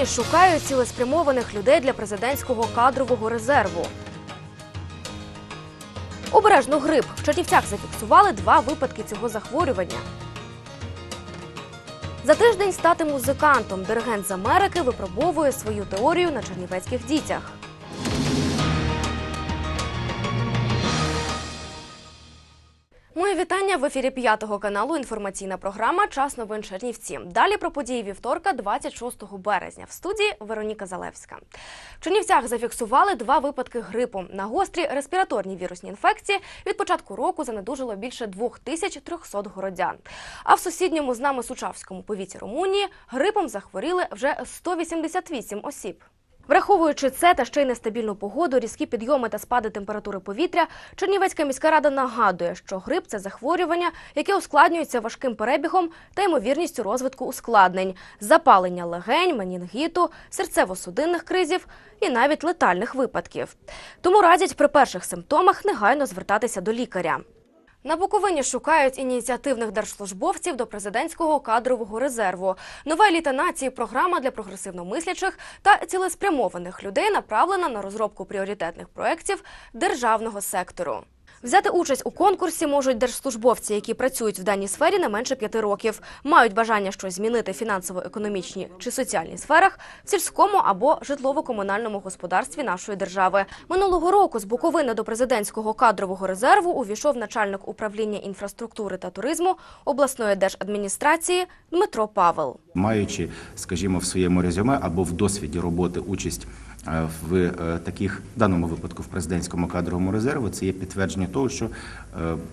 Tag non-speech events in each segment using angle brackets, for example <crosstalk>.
Буковині шукають цілеспрямованих людей для президентського кадрового резерву. Обережно грип. В Чернівцях зафіксували два випадки цього захворювання. За тиждень стати музикантом. Диригент з Америки випробовує свою теорію на чернівецьких дітях. Вітання в ефірі п'ятого каналу. Інформаційна програма Час новин Чернівці. Далі про події вівторка, 26 березня. В студії Вероніка Залевська. В Чернівцях зафіксували два випадки грипу. На гострі респіраторні вірусні інфекції від початку року занедужило більше 2300 городян. А в сусідньому з нами Сучавському повіті Румунії грипом захворіли вже 188 осіб. Враховуючи це та ще й нестабільну погоду, різкі підйоми та спади температури повітря, Чернівецька міська рада нагадує, що грип це захворювання, яке ускладнюється важким перебігом та ймовірністю розвитку ускладнень, запалення легень, менінгіту, серцево-судинних кризів і навіть летальних випадків. Тому радять при перших симптомах негайно звертатися до лікаря. На Буковині шукають ініціативних держслужбовців до президентського кадрового резерву. Нова еліта нації програма для прогресивно мислячих та цілеспрямованих людей направлена на розробку пріоритетних проєктів державного сектору. Взяти участь у конкурсі можуть держслужбовці, які працюють в даній сфері не менше п'яти років, мають бажання щось змінити фінансово-економічній чи соціальній сферах, в сільському або житлово-комунальному господарстві нашої держави. Минулого року з Буковини до президентського кадрового резерву увійшов начальник управління інфраструктури та туризму обласної держадміністрації Дмитро Павел. маючи, скажімо, в своєму резюме або в досвіді роботи участь в е, таких в даному випадку в президентському кадровому резерві, це є підтвердження того, що е,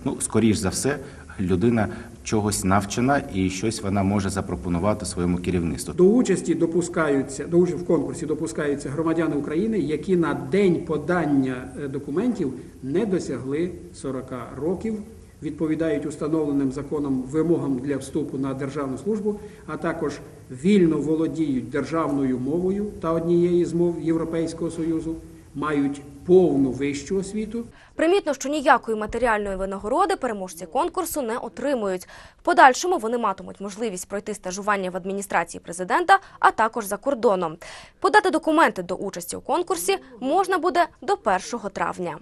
ну скоріш за все людина чогось навчена і щось вона може запропонувати своєму керівництву. До участі допускаються до участі в конкурсі допускаються громадяни України, які на день подання е, документів не досягли 40 років, відповідають установленим законом вимогам для вступу на державну службу, а також вільно володіють державною мовою та однієї з мов Європейського союзу, мають повну вищу освіту. Примітно, що ніякої матеріальної винагороди переможці конкурсу не отримують. В подальшому вони матимуть можливість пройти стажування в адміністрації президента, а також за кордоном. Подати документи до участі у конкурсі можна буде до 1 травня.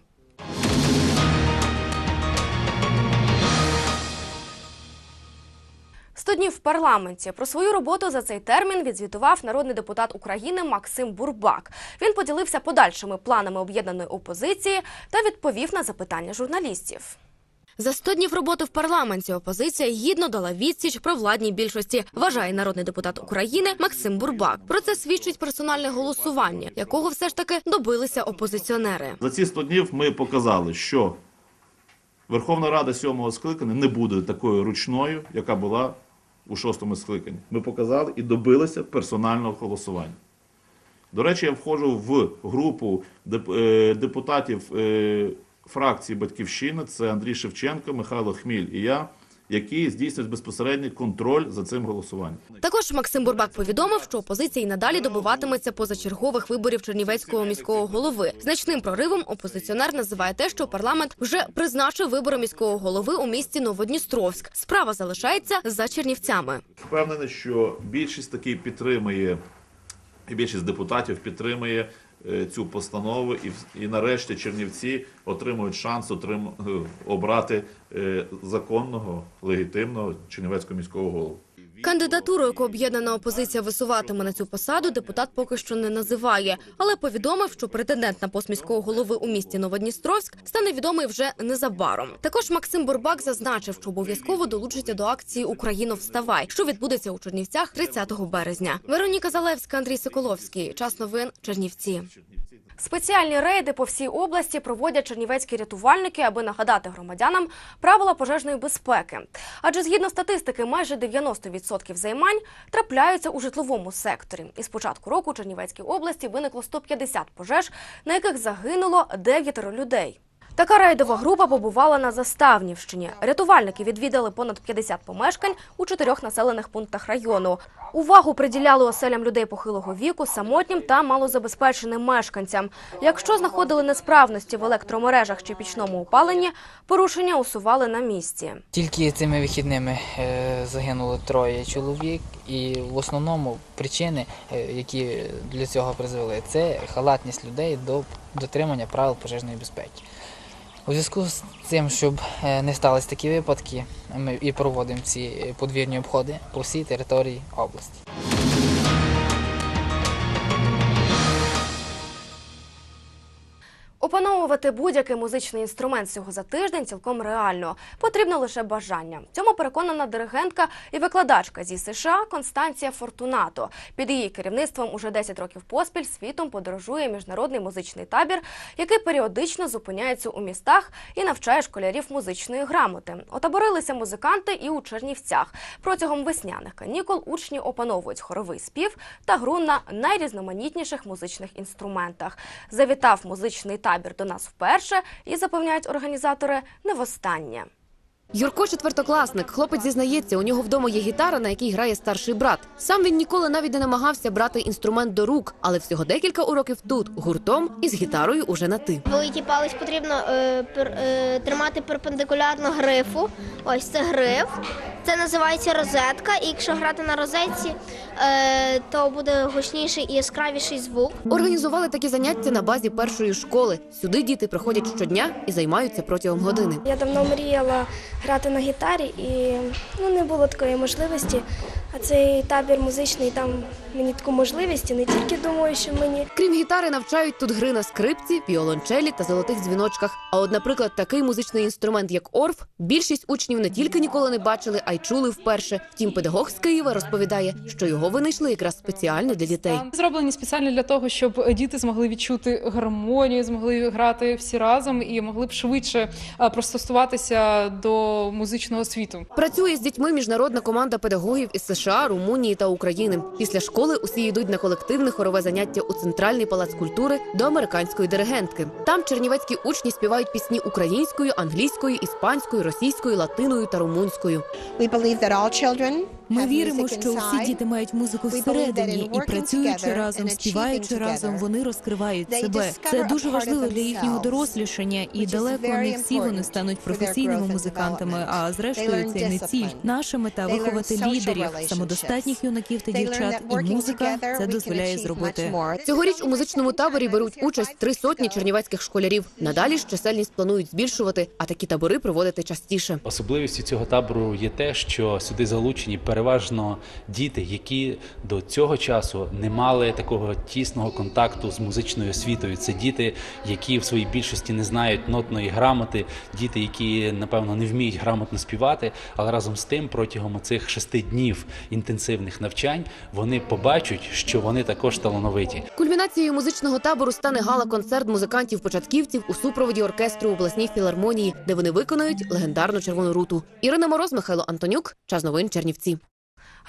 Сто днів в парламенті про свою роботу за цей термін відзвітував народний депутат України Максим Бурбак. Він поділився подальшими планами об'єднаної опозиції та відповів на запитання журналістів. За 100 днів роботи в парламенті опозиція гідно дала відсіч про владній більшості, вважає народний депутат України Максим Бурбак. Про це свідчить персональне голосування, якого все ж таки добилися опозиціонери. За ці 100 днів ми показали, що Верховна Рада сьомого скликання не буде такою ручною, яка була у шостому скликанні. Ми показали і добилися персонального голосування. До речі, я входжу в групу е, депутатів е, фракції Батьківщина. Це Андрій Шевченко, Михайло Хміль і я, які здійснюють безпосередній контроль за цим голосуванням. Також Максим Бурбак повідомив, що опозиція й надалі добиватиметься позачергових виборів Чернівецького міського голови. Значним проривом опозиціонер називає те, що парламент вже призначив вибори міського голови у місті Новодністровськ. Справа залишається за Чернівцями. Впевнений, що більшість таки підтримує, і більшість депутатів підтримує цю постанову, і, і нарешті Чернівці отримують шанс отрим, е, обрати е, законного, легітимного Чернівецького міського голову. Кандидатуру, яку об'єднана опозиція висуватиме на цю посаду, депутат поки що не називає, але повідомив, що претендент на пост міського голови у місті Новодністровськ стане відомий вже незабаром. Також Максим Бурбак зазначив, що обов'язково долучиться до акції Україно вставай, що відбудеться у Чернівцях 30 березня. Вероніка Залевська, Андрій Соколовський. Час новин Чернівці. Спеціальні рейди по всій області проводять чернівецькі рятувальники, аби нагадати громадянам правила пожежної безпеки. Адже згідно статистики, майже 90% займань трапляються у житловому секторі. І з початку року у Чернівецькій області виникло 150 пожеж, на яких загинуло 9 людей. Така рейдова група побувала на Заставнівщині. Рятувальники відвідали понад 50 помешкань у чотирьох населених пунктах району. Увагу приділяли оселям людей похилого віку, самотнім та малозабезпеченим мешканцям. Якщо знаходили несправності в електромережах чи пічному опаленні, порушення усували на місці. Тільки цими вихідними е, загинуло троє чоловік, і в основному причини, е, які для цього призвели, це халатність людей до дотримання правил пожежної безпеки. У зв'язку з цим, щоб е, не сталися такі випадки, ми і проводимо ці е, подвірні обходи по всій території області. Опановувати будь-який музичний інструмент всього за тиждень цілком реально. Потрібно лише бажання. Цьому переконана диригентка і викладачка зі США Констанція Фортунато. Під її керівництвом уже 10 років поспіль світом подорожує міжнародний музичний табір, який періодично зупиняється у містах і навчає школярів музичної грамоти. Отаборилися музиканти і у Чернівцях. Протягом весняних канікул учні опановують хоровий спів та гру на найрізноманітніших музичних інструментах. Завітав музичний табір до нас вперше і запевняють організатори не востаннє. Юрко четвертокласник. Хлопець зізнається, у нього вдома є гітара, на якій грає старший брат. Сам він ніколи навіть не намагався брати інструмент до рук, але всього декілька уроків тут гуртом і з гітарою уже на ти. Великий палець потрібно е, пер, е, тримати перпендикулярно грифу. Ось це гриф. Це називається розетка. І якщо грати на розетці, е, то буде гучніший і яскравіший звук. Організували такі заняття на базі першої школи. Сюди діти приходять щодня і займаються протягом години. Я давно мріяла грати на гітарі і ну, не було такої можливості. А цей табір музичний дав мені таку можливість і не тільки думаю, що мені Крім гітари, навчають тут гри на скрипці, віолончелі та золотих дзвіночках. А от, наприклад, такий музичний інструмент, як орф, більшість учнів не тільки ніколи не бачили, а й чули вперше. Втім, педагог з Києва розповідає, що його винайшли якраз спеціально для дітей. Зроблені спеціально для того, щоб діти змогли відчути гармонію, змогли грати всі разом і могли б швидше пристосуватися до музичного світу. Працює з дітьми міжнародна команда педагогів із США, Румунії та України. Після школи усі йдуть на колективне хорове заняття у центральний палац культури до американської диригентки. Там чернівецькі учні співають пісні українською, англійською, іспанською, російською, латиною та румунською. We believe that all children Ми віримо, що всі діти мають музику всередині, і працюючи разом, співаючи разом, вони розкривають себе. Це дуже важливо для їхнього дорослішання, і далеко не всі вони стануть професійними музикантами. А зрештою, це не ціль. Наша мета виховати лідерів, самодостатніх юнаків та дівчат, і музика це дозволяє зробити. Цьогоріч у музичному таборі беруть участь три сотні чернівецьких школярів. Надалі ж чисельність планують збільшувати, а такі табори проводити частіше. Особливістю цього табору є те, що сюди залучені переважно діти, які до цього часу не мали такого тісного контакту з музичною освітою. Це діти, які в своїй більшості не знають нотної грамоти, діти, які напевно не вміють грамотно співати, але разом з тим, протягом цих шести днів інтенсивних навчань вони побачать, що вони також талановиті. Кульмінацією музичного табору стане гала-концерт музикантів-початківців у супроводі оркестру обласній філармонії, де вони виконають легендарну червону руту. Ірина Мороз, Михайло Антонюк. Час новин Чернівці.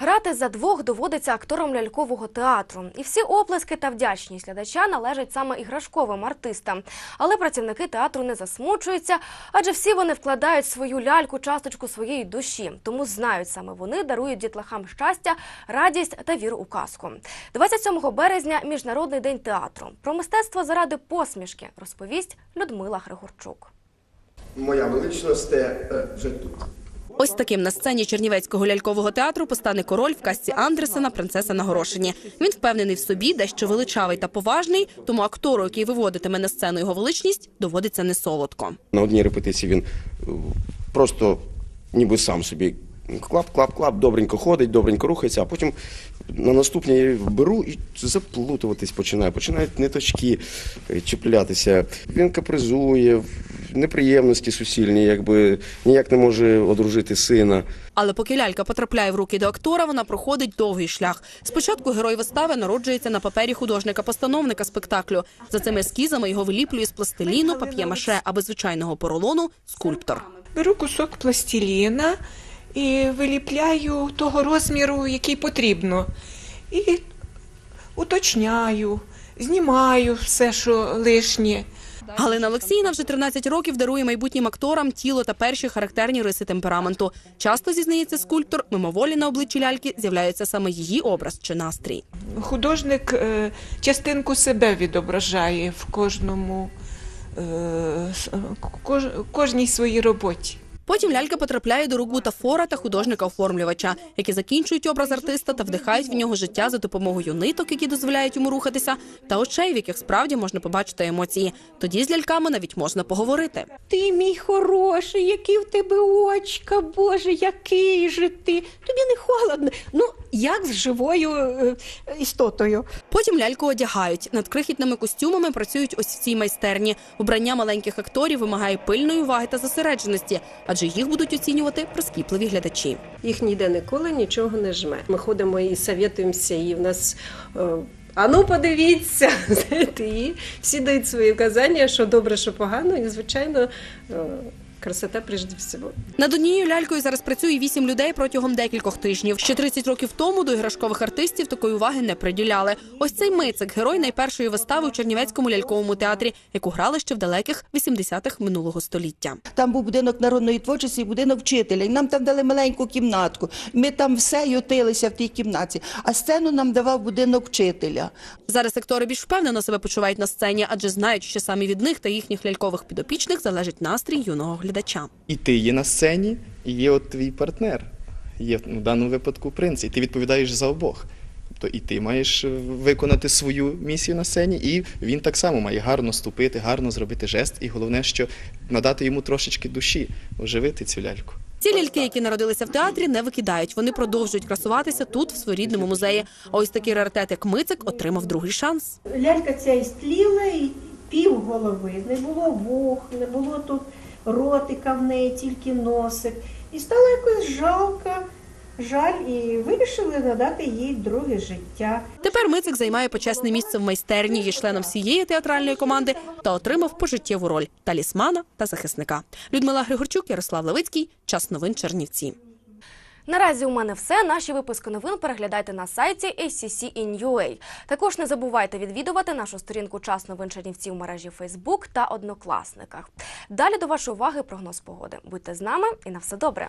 Грати за двох доводиться акторам лялькового театру. І всі оплески та вдячність глядача належать саме іграшковим артистам. Але працівники театру не засмучуються, адже всі вони вкладають свою ляльку часточку своєї душі. Тому знають саме вони дарують дітлахам щастя, радість та віру у казку. 27 березня Міжнародний день театру. Про мистецтво заради посмішки розповість Людмила Григорчук. Моя величність е, вже тут. Ось таким на сцені Чернівецького лялькового театру постане король в касті Андерсена «Принцеса на горошині». Він впевнений в собі, дещо величавий та поважний, тому актору, який виводитиме на сцену його величність, доводиться не солодко. На одній репетиції він е, просто ніби сам собі клап, клап, клап, добренько ходить, добренько рухається, а потім на наступній я беру і заплутуватись починає. Починають ниточки е, чіплятися. Він капризує, неприємності суцільні, якби ніяк не може одружити сина. Але поки лялька потрапляє в руки до актора, вона проходить довгий шлях. Спочатку герой вистави народжується на папері художника-постановника спектаклю. За цими ескізами його виліплює з пластиліну, пап'є-маше, а без звичайного поролону – скульптор. Беру кусок пластиліна і виліпляю того розміру, який потрібно. І уточняю, знімаю все, що лишнє. Галина Олексіївна вже 13 років дарує майбутнім акторам тіло та перші характерні риси темпераменту. Часто зізнається скульптор, мимоволі на обличчі ляльки з'являється саме її образ чи настрій. Художник е, частинку себе відображає в кожному е, кож, кожній своїй роботі. Потім лялька потрапляє до рук бутафора та художника-оформлювача, які закінчують образ артиста та вдихають в нього життя за допомогою ниток, які дозволяють йому рухатися, та очей, в яких справді можна побачити емоції. Тоді з ляльками навіть можна поговорити. Ти мій хороший, які в тебе очка, Боже, який же ти. Тобі не холодно. Ну, як з живою е, істотою. Потім ляльку одягають. Над крихітними костюмами працюють ось в цій майстерні. Убрання маленьких акторів вимагає пильної уваги та зосередженості, адже їх будуть оцінювати прискіпливі глядачі. Їх ніде ніколи нічого не жме. Ми ходимо і совєтуємося, і в нас. е, А ну подивіться, <laughs> знаєте, і всі дають свої вказання, що добре, що погано, і звичайно е, красота прежде всього. Над однією лялькою зараз працює вісім людей протягом декількох тижнів. Ще 30 років тому до іграшкових артистів такої уваги не приділяли. Ось цей мицик герой найпершої вистави у Чернівецькому ляльковому театрі, яку грали ще в далеких 80-х минулого століття. Там був будинок народної творчості і будинок вчителя. І нам там дали маленьку кімнатку. Ми там все ютилися в тій кімнаті. А сцену нам давав будинок вчителя. Зараз актори більш впевнено себе почувають на сцені, адже знають, що саме від них та їхніх лялькових підопічних залежить настрій юного глядача. І ти є на сцені, і є от твій партнер. Є ну, в даному випадку принц, і ти відповідаєш за обох. Тобто і ти маєш е, виконати свою місію на сцені, і він так само має гарно ступити, гарно зробити жест, і головне, що надати йому трошечки душі, оживити цю ляльку. Ці ляльки, які народилися в театрі, не викидають. Вони продовжують красуватися тут, в своєрідному музеї. А ось такий раритет, як мицик, отримав другий шанс. Лялька ця істліла, і пів голови. Не було вух, не було тут ротика в неї, тільки носик. І стало якось жалко, жаль, і вирішили надати їй друге життя. Тепер мицик займає почесне місце в майстерні, є членом всієї театральної команди та отримав пожиттєву роль талісмана та захисника. Людмила Григорчук, Ярослав Левицький. Час новин Чернівці. Наразі у мене все. Наші випуски новин переглядайте на сайті ACC in Також не забувайте відвідувати нашу сторінку Час новин Чернівці у мережі Facebook та Однокласниках. Далі до вашої уваги прогноз погоди. Будьте з нами і на все добре.